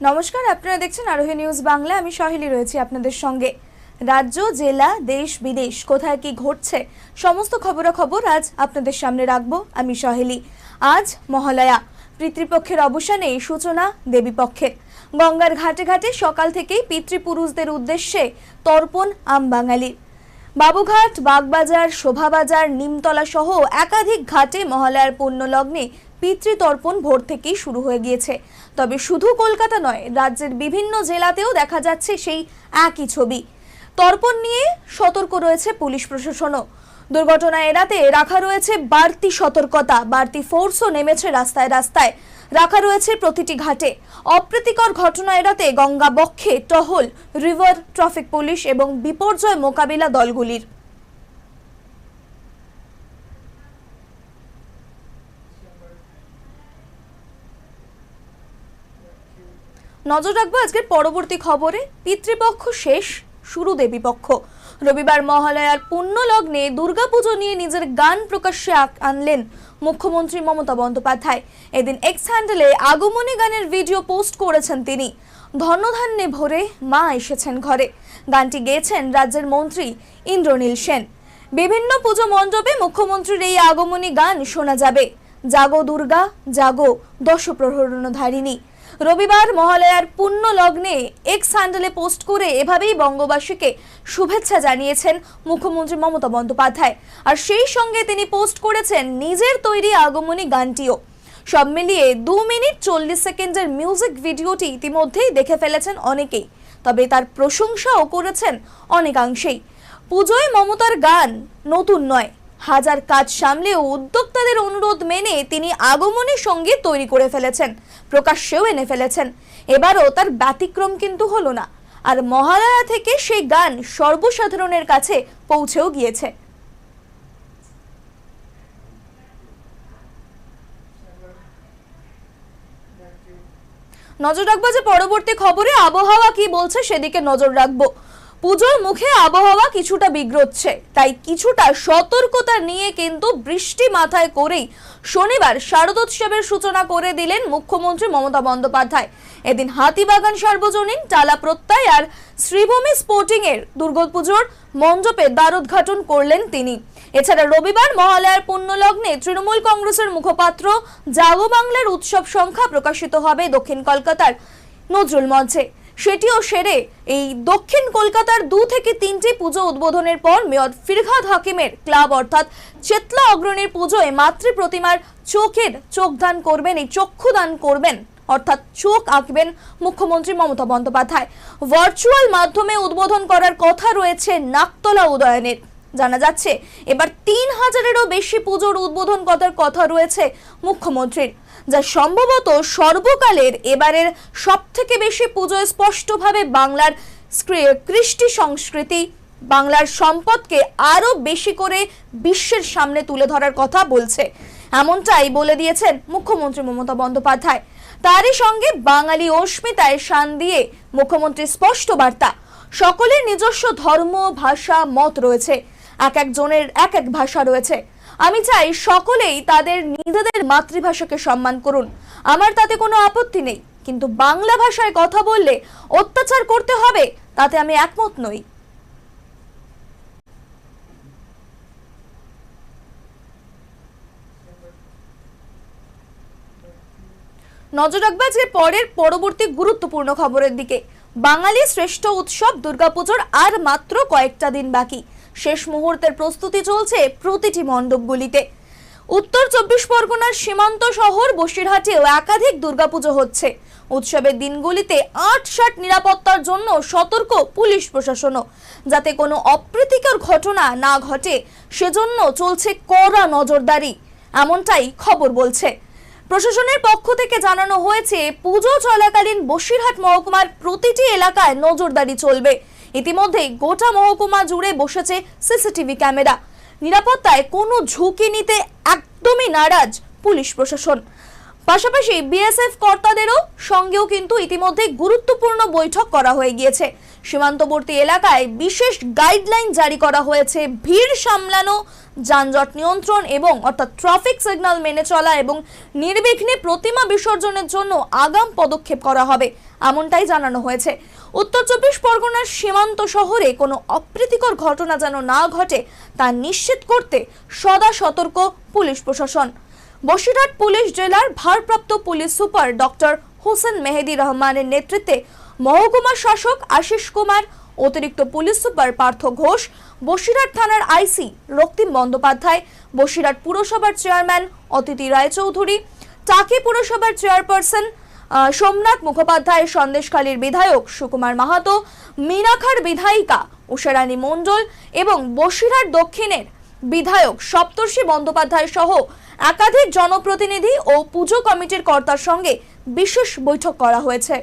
নমস্কার, আপনারা দেখছেন আরোহী নিউজ বাংলা। আমি সহেলি রয়েছি আপনাদের সঙ্গে। রাজ্য, জেলা, দেশ, বিদেশ, কোথায় কি ঘটছে, সমস্ত খবরাখবর আজ আপনাদের সামনে রাখব। আমি সহেলি। আজ মহালয়া, পিতৃপক্ষের অবসানে সূচনা দেবীপক্ষের। গঙ্গার ঘাটে ঘাটে সকাল থেকেই পিতৃপুরুষদের উদ্দেশ্যে তর্পণ আম বাঙালির। বাবুঘাট, বাগবাজার, শোভাবাজার, নিমতলা সহ একাধিক ঘাটে মহালয়ার পুণ্যলগ্নে পিতৃতর্পণ ভোর থেকেই শুরু হয়ে গিয়েছে। তবে শুধু কলকাতা নয়, রাজ্যের বিভিন্ন জেলাতেও দেখা যাচ্ছে সেই একই ছবি। তর্পণ নিয়ে সতর্ক রয়েছে পুলিশ প্রশাসনও। দুর্ঘটনা এড়াতে রাখা রয়েছে বাড়তি সতর্কতা, বাড়তি ফোর্সও নেমেছে রাস্তায় রাস্তায়। রাখা রয়েছে প্রতিটি ঘাটে। অপ্রীতিকর ঘটনা এড়াতে গঙ্গা বক্ষে টহল, রিভার ট্রাফিক পুলিশ এবং বিপর্যয় মোকাবিলা দলগুলির। নজর রাখব আজকের পরবর্তী খবরে। পিতৃপক্ষ শেষ, শুরু দেবীপক্ষ রবিবার মহালয়ার পুণ্য লগ্নে দুর্গাপুজো নিয়ে নিজের গান প্রকাশ্যে আনলেন মুখ্যমন্ত্রী মমতা বন্দ্যোপাধ্যায়। এদিন এক্স হ্যান্ডেলে আগমনী গানের ভিডিও পোস্ট করেছেন তিনি। ধন্যধান্যে ভরে মা এসেছেন ঘরে। গানটি গেয়েছেন রাজ্যের মন্ত্রী ইন্দ্রনীল সেন। বিভিন্ন পুজো মণ্ডপে মুখ্যমন্ত্রীর এই আগমনী গান শোনা যাবে। জাগো দুর্গা, জাগো দশপ্রহরণধারিণী। রবিবার মহালয়ার পুণ্য লগ্নে এক্স হ্যান্ডেলে পোস্ট করে এভাবেই বঙ্গবাসীকে শুভেচ্ছা জানিয়েছেন মুখ্যমন্ত্রী মমতা বন্দ্যোপাধ্যায়। আর সেই সঙ্গে তিনি পোস্ট করেছেন নিজের তৈরি আগমনী গানটিও। সব মিলিয়ে দু মিনিট চল্লিশ সেকেন্ডের মিউজিক ভিডিওটি ইতিমধ্যেই দেখে ফেলেছেন অনেকেই। তবে তার প্রশংসাও করেছেন অনেকাংশেই। পুজোয় মমতার গান নতুন নয়। হাজার কাজ সামলেও উদ্যোক্তাদের অনুরোধ মেনে তিনি আগমনী সংগীত তৈরি করে ফেলেছেন। প্রকাশ্যেও এনে ফেলেছেন। এবারও তার ব্যতিক্রম কিন্তু হলো না। আর মহালয়া থেকে সেই গান সর্বসাধারণের কাছে পৌঁছেও গিয়েছে। নজর রাখব যে পরবর্তী খবরে আবহাওয়া কি বলছে সেদিকে নজর রাখব। পুজোর মুখে আবহাওয়া কিছুটা বিগ্রচ্ছে তাই কিছুটা সতর্কতা নিয়ে কিন্তু বৃষ্টি মাথায় করেই শনিবার শারদোৎসবের সূচনা করে দিলেন মুখ্যমন্ত্রী মমতা বন্দ্যোপাধ্যায়। এদিন হাতিবাগান সার্বজনীন, টালা প্রত্যয় আর শ্রীভূমি স্পোর্টিং এর দুর্গাপুজোর মণ্ডপে দ্বারোদ্ঘাটন করলেন তিনি। এছাড়া রবিবার মহালয়ার পুণ্যলগ্নে তৃণমূল কংগ্রেসের মুখপাত্র জাগো বাংলার উৎসব সংখ্যা প্রকাশিত হবে দক্ষিণ কলকাতার নজরুল মঞ্চে। সেটিও সেরে এই দক্ষিণ কলকাতার দু থেকে তিনটি পুজো উদ্বোধনের পর মেয়র ফিরহাদ হাকিমের ক্লাব অর্থাৎ চেতলা অগ্রণীর পুজোয় মাতৃ প্রতিমার চোখের চোখ দান করবেন, এই চক্ষু দান করবেন, অর্থাৎ চোখ আঁকবেন মুখ্যমন্ত্রী মমতা বন্দ্যোপাধ্যায়। ভার্চুয়াল মাধ্যমে উদ্বোধন করার কথা রয়েছে নাকতলা উদয়নের। জানা যাচ্ছে, এবার তিন হাজারেরও বেশি পুজোর উদ্বোধন করার কথা রয়েছে মুখ্যমন্ত্রীর। যা সম্ভবত সর্বকালের এবারের সবথেকে বেশি পুজোয় স্পষ্টভাবে বাংলার কৃষ্টি সংস্কৃতি, বাংলার সম্পদকে আরও বেশি করে বিশ্বের সামনে তুলে ধরার কথা বলছে। এমনটাই বলে দিয়েছেন মুখ্যমন্ত্রী মমতা বন্দ্যোপাধ্যায়। তারই সঙ্গে বাঙালি অস্মিতায় শান দিয়ে মুখ্যমন্ত্রী স্পষ্ট বার্তা, সকলের নিজস্ব ধর্ম, ভাষা, মত রয়েছে। এক একজনের এক এক ভাষা রয়েছে। আমি চাই সকলেই তাদের নিজেদের মাতৃভাষাকে সম্মান করুন। আমার তাতে কোনো আপত্তি নেই, কিন্তু বাংলা ভাষায় কথা বললে অত্যাচার করতে হবে, তাতে আমি একমত নই। নজর রাখবে আজকে পরের পরবর্তী গুরুত্বপূর্ণ খবরের দিকে। বাঙালি শ্রেষ্ঠ উৎসব দুর্গাপুজোর আর মাত্র কয়েকটা দিন বাকি। শেষ মুহূর্তের প্রস্তুতি চলছে প্রতিটি মণ্ডপগুলিতে। উত্তর চব্বিশ পরগনার সীমান্ত শহর বসিরহাটেও একাধিক দুর্গাপুজো হচ্ছে। উৎসবের দিনগুলিতে আট ষাট নিরাপত্তার জন্য সতর্ক পুলিশ প্রশাসনও। যাতে কোনো অপ্রীতিকর ঘটনা না ঘটে, সেজন্য চলছে কড়া নজরদারি, এমনটাই খবর বলছে। প্রশাসনের পক্ষ থেকে জানানো হয়েছে, পুজো চলাকালীন বসিরহাট মহকুমার প্রতিটি এলাকায় নজরদারি চলবে। ইতিমধ্যেই গোটা মহকুমা জুড়ে বসেছে সিসিটিভি ক্যামেরা। নিরাপত্তায় কোনো ঝুঁকি নিতে একদমই নারাজ পুলিশ প্রশাসন। পাশাপাশি বিএসএফ কর্তাদেরও সঙ্গেও কিন্তু ইতিমধ্যে গুরুত্বপূর্ণ বৈঠক করা হয়ে গিয়েছে। সীমান্তবর্তী এলাকায় বিশেষ গাইডলাইন জারি করা হয়েছে। ভিড় সামলানো, যানজট নিয়ন্ত্রণ এবং অর্থাৎ ট্রাফিক সিগন্যাল মেনে চলা এবং নির্বিঘ্নে প্রতিমা বিসর্জনের জন্য আগাম পদক্ষেপ করা হবে, এমনটাই জানানো হয়েছে। উত্তর চব্বিশ পরগনার সীমান্ত শহরে কোনো অপ্রীতিকর ঘটনা যেন না ঘটে, তা নিশ্চিত করতে সদা সতর্ক পুলিশ প্রশাসন। বসিরহাট পুলিশ জেলার ভারপ্রাপ্ত police super doctor Hossain Mehedi রহমানের নেতৃত্বে মহকুমা শাসক আশিস কুমার, অতিরিক্ত পুলিশ সুপার পার্থ ঘোষ, বসিরহাট থানার আইসি রক্তিম বন্দ্যোপাধ্যায়, বসিরহাট পুরসভার চেয়ারম্যান অতিথি রায়চৌধুরী, টাকি পুরসভার চেয়ারপারসন সোমনাথ মুখোপাধ্যায় সন্দেশখালীর বিধায়ক সুকুমার মাহাতো মিনাখার বিধায়িকা উষারানী মণ্ডল এবং বসিরহাট দক্ষিণের বিধায়ক সপ্তর্ষি বন্দ্যোপাধ্যায় সহ একাধিক জনপ্রতিনিধি ও পুজো কমিটির কর্তার সঙ্গে বিশেষ বৈঠক করা হয়েছে।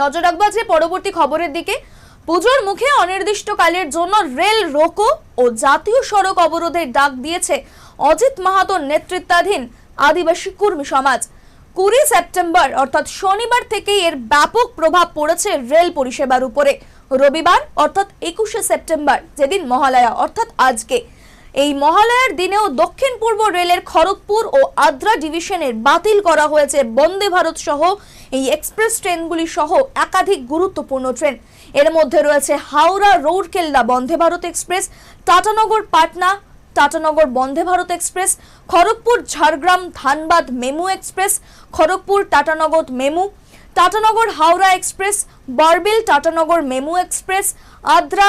নজর রাখব যে পরবর্তী খবরের দিকে। পুজোর মুখে অনির্দিষ্টকালের জন্য রেল রোকো ও জাতীয় সড়ক অবরোধের ডাক দিয়েছে অজিত মাহাতোর নেতৃত্বাধীন আদিবাসী কর্মী সমাজ। কুড়ি সেপ্টেম্বর, অর্থাৎ শনিবার থেকেই এর ব্যাপক প্রভাব পড়েছে রেল পরিষেবার উপরে। রবিবার, অর্থাৎ একুশে সেপ্টেম্বর, যেদিন মহালয়া, অর্থাৎ আজকে। এই মহালয়ার দিনেও দক্ষিণ পূর্ব রেলের খড়গপুর ও আদ্রা ডিভিশনের বাতিল করা হয়েছে বন্দে ভারত সহ এই এক্সপ্রেস ট্রেনগুলি সহ একাধিক গুরুত্বপূর্ণ ট্রেন। এর মধ্যে রয়েছে Howrah Rourkela Vande Bharat express, Tatanagar Patna, Tatanagar Vande Bharat express, Kharagpur Jhargram Dhanbad MEMU express, Kharagpur Tatanagar MEMU, Tatanagar Howrah express, Barbil Tatanagar MEMU express, Adra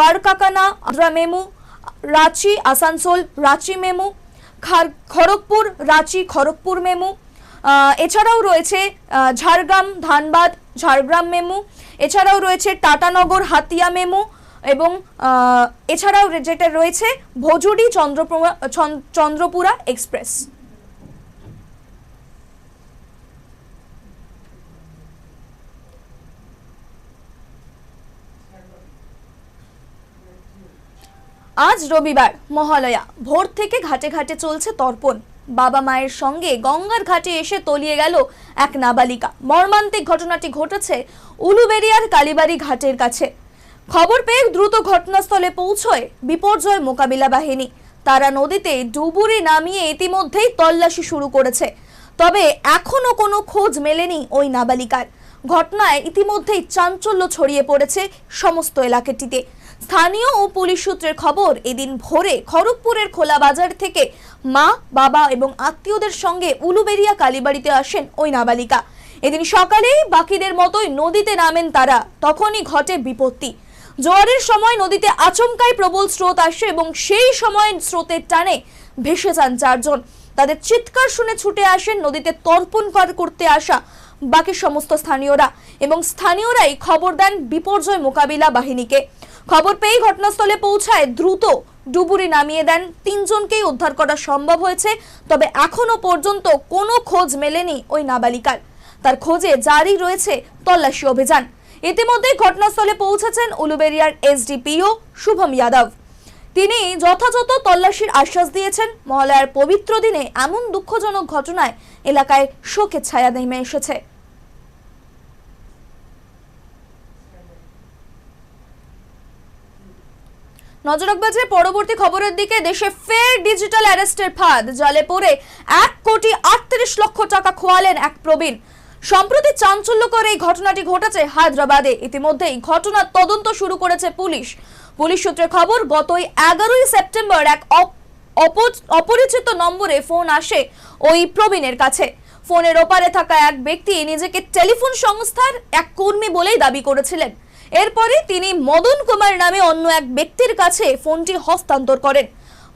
Barkakana, Adra MEMU Ranchi, Asansol, Ranchi MEMU Kharagpur, Ranchi, Kharagpur MEMU এছাড়াও রয়েছে ঝাড়গ্রাম, ধানবাদ, ঝাড়গ্রাম মেমু, এছাড়াও রয়েছে টাটানগর, হাতিয়া মেমু এবং এছাড়াও যেটা রয়েছে ভোজুডি চন্দ্রপুরা চন- Chandrapura express. আজ রবিবার মহালয়া। ভোর থেকে ঘাটে ঘাটে চলছে তর্পণ। বাবা মায়ের সঙ্গে গঙ্গার ঘাটে এসে তলিয়ে গেল এক নাবালিকা। মর্মান্তিক ঘটনাটি ঘটেছে উলুবেরিয়ার কালীবাড়ি ঘাটের কাছে। খবর পেয়ে দ্রুত ঘটনাস্থলে পৌঁছয় বিপর্যয় মোকাবিলা বাহিনী। তারা নদীতে ডুবুরি নামিয়ে ইতিমধ্যেই তল্লাশি শুরু করেছে। তবে এখনও কোনো খোঁজ মেলেনি ওই নাবালিকার। ঘটনায় ইতিমধ্যেই চাঞ্চল্য ছড়িয়ে পড়েছে সমস্ত এলাকাটিতে। স্থানীয় ও পুলিশ সূত্রের খবর, এদিন ভোরে খড়গপুরের খোলা বাজার থেকে মা, বাবা এবং আত্মীয়দের সঙ্গে উলুবেরিয়া কালীবাড়িতে আসেন ওই নাবালিকা। এদিন সকালেই বাকিদের মতোই নদীতে নামেন তারা, তখনই ঘটে বিপত্তি। জোয়ারের সময় নদীতে আচমকাই প্রবল স্রোত আসে এবং সেই সময় স্রোতের টানে ভেসে যান চারজন। তাদের চিৎকার শুনে ছুটে আসেন নদীতে তর্পণ কর করতে আসা বাকি সমস্ত স্থানীয়রা এবং স্থানীয়রাই খবর দেন বিপর্যয় মোকাবিলা বাহিনীকে। খবর পেয়ে ঘটনাস্থলে পৌঁছায় দ্রুত ডুবুরি নামিয়ে দেন। তিনজনকেই উদ্ধার করা সম্ভব হয়েছে, তবে এখনও পর্যন্ত কোনো খোঁজ মেলেনি ওই নাবালিকার। তার খোঁজে জারি রয়েছে তল্লাশি অভিযান। ইতিমধ্যে ঘটনাস্থলে পৌঁছেছেন উলুবেরিয়ার এসডিপিও শুভম যাদব। তিনি যথাযথ তল্লাশির আশ্বাস দিয়েছেন। মহালয়ার পবিত্র দিনে এমন দুঃখজনক ঘটনায় এলাকায় শোকের ছায়া নেমে এসেছে। নজর রাখব যে পরবর্তী খবরের দিকে দেশে ফের ডিজিটাল অ্যারেস্টের ফাঁদ। জালে পড়ে এক কোটি আটত্রিশ লক্ষ টাকা খোয়ালেন এক প্রবীণ। সম্প্রতি চাঞ্চল্যকর এই ঘটনাটি ঘটেছে হায়দ্রাবাদে। ইতিমধ্যেই ঘটনার তদন্ত শুরু করেছে পুলিশ। পুলিশ সূত্রে খবর গত এগারোই সেপ্টেম্বর এক অপ- অপ- অপরিচিত নম্বরে ফোন আসে ওই প্রবীণের কাছে। ফোনের ওপারে থাকা এক ব্যক্তি নিজেকে টেলিফোন সংস্থার এক কর্মী বলেই দাবি করেছিলেন। এরপরে তিনি মদন কুমার নামে অন্য এক ব্যক্তির কাছে ফোনটি হস্তান্তর করেন।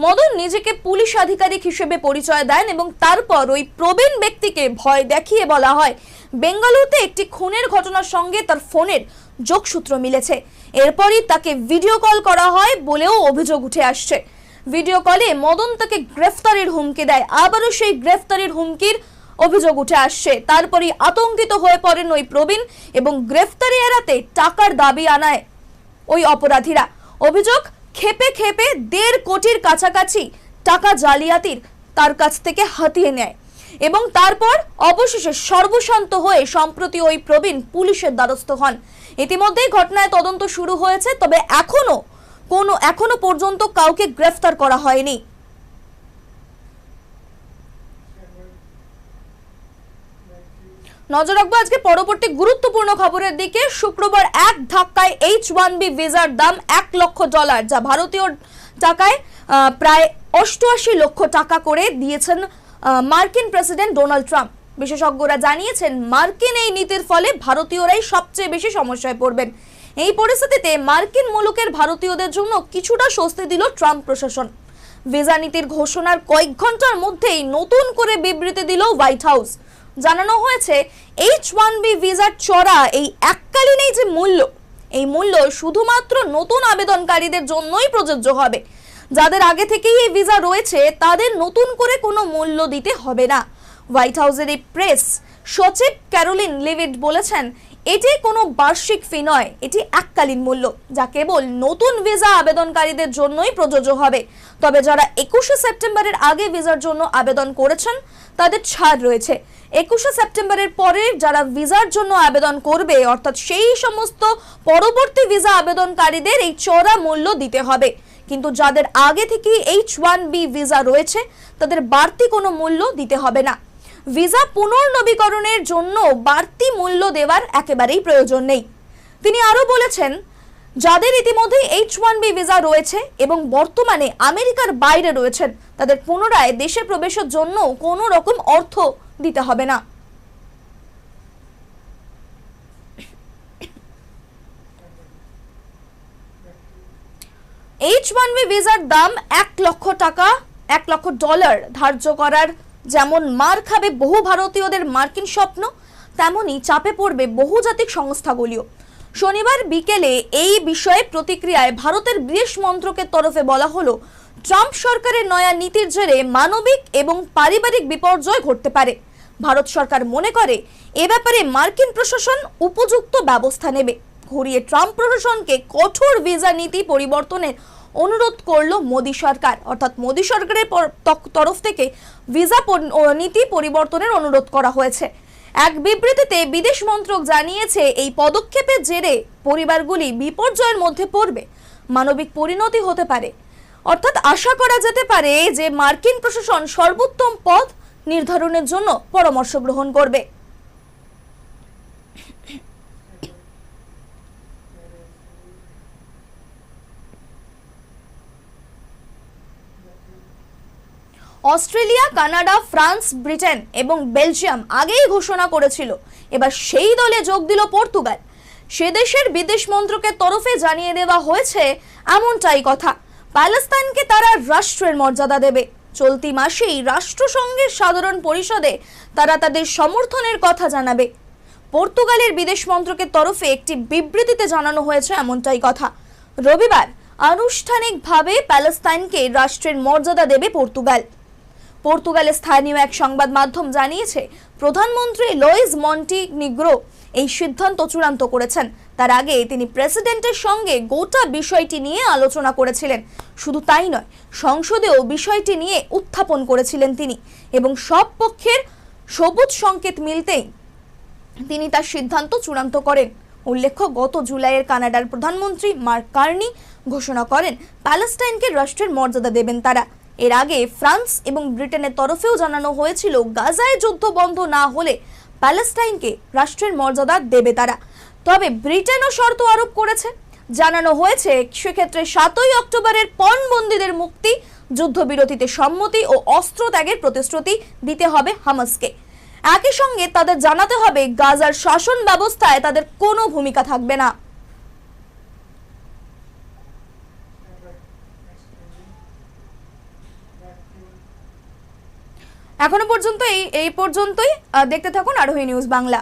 মদন নিজেকে পুলিশ আধিকারিক হিসেবে পরিচয় দেন এবং তারপর ওই প্রবীণ ব্যক্তিকে ভয় দেখিয়ে বলা হয়, বেঙ্গালুরুতে একটি খুনের ঘটনার সঙ্গে তার ফোনের যোগসূত্র মিলেছে। এরপরই তাকে ভিডিও কল করা হয় বলেও অভিযোগ উঠে আসছে। ভিডিও কলে মদন তাকে গ্রেফতারের হুমকি দেয়। আবারও সেই গ্রেফতারের হুমকির অভিযোগ উঠে আসছে। তারপরই আতঙ্কিত হয়ে পড়েন ওই প্রবীণ এবং গ্রেফতারি এড়াতে টাকার দাবি আনায় ওই অপরাধীরা। অভিযোগ, খেপে খেপে দেড় কোটির কাছাকাছি টাকা জালিয়াতির তার কাছ থেকে হাতিয়ে নেয় এবং তারপর অবশেষে সর্বশান্ত হয়ে সম্প্রতি ওই প্রবীণ পুলিশের দ্বারস্থ হন। ইতিমধ্যেই ঘটনায় তদন্ত শুরু হয়েছে, তবে এখনও কোনো, এখনও পর্যন্ত কাউকে গ্রেফতার করা হয়নি। নজর রাখব আজকে পরবর্তী গুরুত্বপূর্ণ খবরের দিকে। শুক্রবার এক ধাক্কায় এইচ ওয়ান বি ভিসার দাম এক লক্ষ ডলার, যা ভারতীয় টাকায় প্রায় অষ্টআশি লক্ষ টাকা করে দিয়েছেন মার্কিন প্রেসিডেন্ট ডোনাল্ড ট্রাম্প। বিশেষজ্ঞরা জানিয়েছেন, মার্কিন এই নীতির ফলে ভারতীয়রাই সবচেয়ে বেশি সমস্যায় পড়বেন। এই পরিস্থিতিতে মার্কিন মুলুকের ভারতীয়দের জন্য কিছুটা স্বস্তি দিল ট্রাম্প প্রশাসন। ভিসা নীতির ঘোষণার কয়েক ঘণ্টার মধ্যেই নতুন করে বিবৃতি দিল হোয়াইট হাউস। জানানো হয়েছে এইচ ওয়ান বি ভিসার চড়া এই এককালীন এই যে মূল্য, এই মূল্য শুধুমাত্র নতুন আবেদনকারীদের জন্যই প্রযোজ্য হবে। যাদের আগে থেকেই এই ভিসা রয়েছে, তাদের নতুন করে কোনো মূল্য দিতে হবে না। হোয়াইট হাউসের এই প্রেস সচিব ক্যারোলিন লিভিড বলেছেন, এটি কোনো বার্ষিক ফি নয়, এটি এককালীন মূল্য, যা কেবল নতুন ভিসা আবেদনকারীদের জন্যই প্রযোজ্য হবে। তবে যারা একুশে সেপ্টেম্বরের আগে ভিসার জন্য আবেদন করেছেন, তাদের ছাড় রয়েছে। একুশে সেপ্টেম্বরের পরে যারা ভিসার জন্য আবেদন করবে, অর্থাৎ সেই সমস্ত পরবর্তী ভিসা আবেদনকারীদের এই চড়া মূল্য দিতে হবে। কিন্তু যাদের আগে থেকে এইচ ওয়ান বি ভিসা রয়েছে, তাদের বাড়তি কোনো মূল্য দিতে হবে না। ভিসা পুনর্নবীকরণের জন্য বাড়তি মূল্য দেওয়ার একেবারেই প্রয়োজন নেই। তিনি আরও বলেছেন, যাদের ইতিমধ্যে এইচ ওয়ান বি ভিসা রয়েছে এবং বর্তমানে আমেরিকার বাইরে রয়েছেন, তাদের পুনরায় দেশে প্রবেশের জন্য কোনো রকম অর্থ দিতে হবে না। এইচ ওয়ান বি ভিসার দাম এক লক্ষ টাকা, এক লক্ষ ডলার ধার্য করার যেমন মার খাবে বহু ভারতীয়দের মার্কিন স্বপ্ন, তেমনি চাপে পড়বে বহুজাতিক সংস্থাগুলিও। শনিবার বিকেলে এই বিষয়ে প্রতিক্রিয়ায় ভারতের বিদেশ মন্ত্রকের তরফে বলা হলো, ট্রাম্প সরকারের নয়া নীতির জেরে মানবিক এবং পারিবারিক বিপর্যয় ঘটতে পারে। ভারত সরকার মনে করে, এ ব্যাপারে মার্কিন প্রশাসন উপযুক্ত ব্যবস্থা নেবে। ঘুরিয়ে ট্রাম্প প্রশাসনকে কঠোর ভিসা নীতি পরিবর্তনের অনুরোধ করল মোদী সরকার। অর্থাৎ মোদী সরকারের তরফ থেকে ভিসা নীতি পরিবর্তনের অনুরোধ করা হয়েছে। এক বিবৃতিতে বিদেশ মন্ত্রক জানিয়েছে, এই পদক্ষেপের জেরে পরিবারগুলি বিপর্যয়ের মধ্যে পড়বে। মানবিক পরিণতি হতে পারে। অর্থাৎ আশা করা যেতে পারে যে মার্কিন প্রশাসন সর্বোত্তম পথ নির্ধারণের জন্য পরামর্শ গ্রহণ করবে। অস্ট্রেলিয়া, কানাডা, ফ্রান্স, ব্রিটেন এবং বেলজিয়াম আগেই ঘোষণা করেছিল। এবার সেই দলে যোগ দিল পর্তুগাল। সে দেশের বিদেশ মন্ত্রকের তরফে জানিয়ে দেওয়া হয়েছে এমনটাই কথা। প্যালেস্তাইনকে তারা রাষ্ট্রের মর্যাদা দেবে। চলতি মাসেই রাষ্ট্রসংঘের সাধারণ পরিষদে তারা তাদের সমর্থনের কথা জানাবে। পর্তুগালের বিদেশ মন্ত্রকের তরফে একটি বিবৃতিতে জানানো হয়েছে এমনটাই কথা। রবিবার আনুষ্ঠানিকভাবে প্যালেস্তাইনকে রাষ্ট্রের মর্যাদা দেবে পর্তুগাল। পর্তুগালের স্থানীয় এক সংবাদ মাধ্যম জানিয়েছে, প্রধানমন্ত্রী লয়েজ মন্টি নিগ্রো এই সিদ্ধান্ত চূড়ান্ত করেছেন। তার আগে তিনি প্রেসিডেন্টের সঙ্গে গোটা বিষয়টি নিয়ে আলোচনা করেছিলেন। শুধু তাই নয়, সংসদেও বিষয়টি নিয়ে উত্থাপন করেছিলেন তিনি এবং সব পক্ষের সবুজ সংকেত মিলতেই তিনি তার সিদ্ধান্ত চূড়ান্ত করেন। উল্লেখ্য, গত জুলাইয়ের কানাডার প্রধানমন্ত্রী মার্ক কার্নি ঘোষণা করেন, প্যালেস্টাইনকে রাষ্ট্রের মর্যাদা দেবেন তারা। এর আগে ফ্রান্স এবং ব্রিটেনের তরফেও জানানো হয়েছিল, গাজায় যুদ্ধ বন্ধ না হলে প্যালেস্টাইনকে রাষ্ট্রের মর্যাদা দেবে তারা। তবে ব্রিটেনও শর্ত আরোপ করেছে। জানানো হয়েছে, সেক্ষেত্রে সাতই অক্টোবরের পণবন্দীদের মুক্তি, যুদ্ধবিরতিতে সম্মতি ও অস্ত্র ত্যাগের প্রতিশ্রুতি দিতে হবে হামাসকে। একই সঙ্গে তাদের জানাতে হবে, গাজার শাসন ব্যবস্থায় তাদের কোনো ভূমিকা থাকবে না। এখনও পর্যন্ত এই এই পর্যন্তই দেখতে থাকুন আরোহী নিউজ বাংলা।